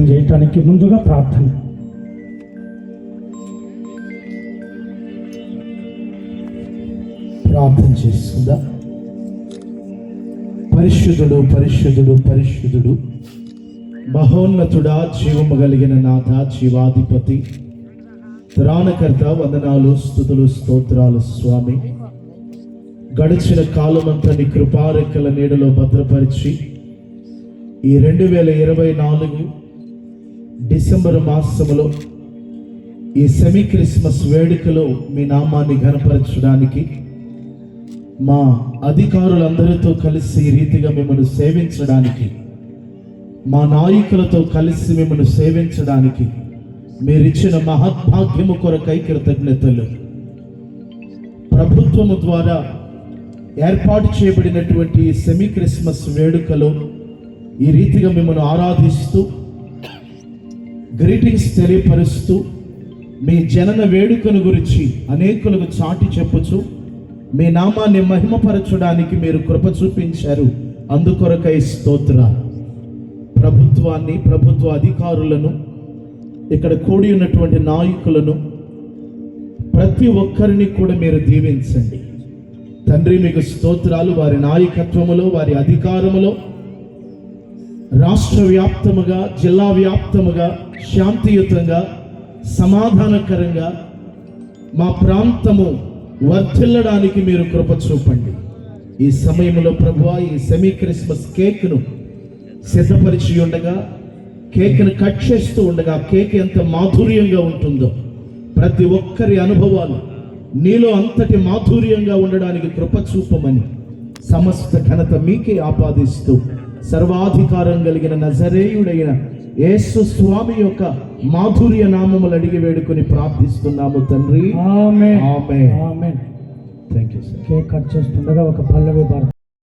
చేయటానికి ముందుగా ప్రార్థన. ప్రార్థన చేసుకుందా. పరిశుద్ధుడు పరిశుద్ధుడు పరిశుద్ధుడు మహోన్నతుడా జీవము కలిగిన నాథ జీవాధిపతి త్రాణకర్త వందనాలు స్థుతులు స్తోత్రాలు స్వామి. గడిచిన కాలమంతా నీ కృపారెక్కల నీడలో భద్రపరిచి ఈ రెండు వేల ఇరవై నాలుగు డిసెంబర్ మాసములో ఈ సెమీ క్రిస్మస్ వేడుకలో మీ నామాన్ని ఘనపరచడానికి మా అధికారులందరితో కలిసి ఈ రీతిగా మిమ్మల్ని సేవించడానికి మా నాయకులతో కలిసి మిమ్మల్ని సేవించడానికి మీరిచ్చిన మహద్భాగ్యము కొరకై కృతజ్ఞతలు. ప్రభుత్వము ద్వారా ఏర్పాటు చేయబడినటువంటి ఈ సెమీ క్రిస్మస్ వేడుకలో ఈ రీతిగా మిమ్మల్ని ఆరాధిస్తూ గ్రీటింగ్స్ తెలియపరుస్తూ మీ జనన వేడుకను గురించి అనేకులకు చాటి చెప్పుచు మీ నామాన్ని మహిమపరచడానికి మీరు కృప చూపించారు. అందుకొరకై స్తోత్ర. ప్రభుత్వాన్ని ప్రభుత్వ అధికారులను ఇక్కడ కూడి ఉన్నటువంటి నాయకులను ప్రతి ఒక్కరిని కూడా మీరు దీవించండి. తండ్రి మీకు స్తోత్రాలు. వారి నాయకత్వములో వారి అధికారములో రాష్ట్ర వ్యాప్తముగా జిల్లా వ్యాప్తముగా శాంతియుతంగా సమాధానకరంగా మా ప్రాంతము వర్ధిల్లడానికి మీరు కృప చూపండి. ఈ సమయంలో ప్రభు ఈ సెమీ క్రిస్మస్ కేక్ను సిద్ధపరిచి ఉండగా కేక్ను కట్ చేస్తూ ఉండగా కేక్ ఎంత మాధుర్యంగా ఉంటుందో ప్రతి ఒక్కరి అనుభవాలు నీలో అంతటి మాధుర్యంగా ఉండడానికి కృప చూపమని సమస్త ఘనత మీకే ఆపాదిస్తూ సర్వాధికారం కలిగిన నజరేయుడైన యేసు స్వామి యొక్క మాధుర్య నామములు అడిగి వేడుకొని ప్రార్థిస్తున్నాము తండ్రి. ఆమె ఆమె ఆమె thank you sir cake cut చేస్తుండగా ఒక పల్లవి పాడు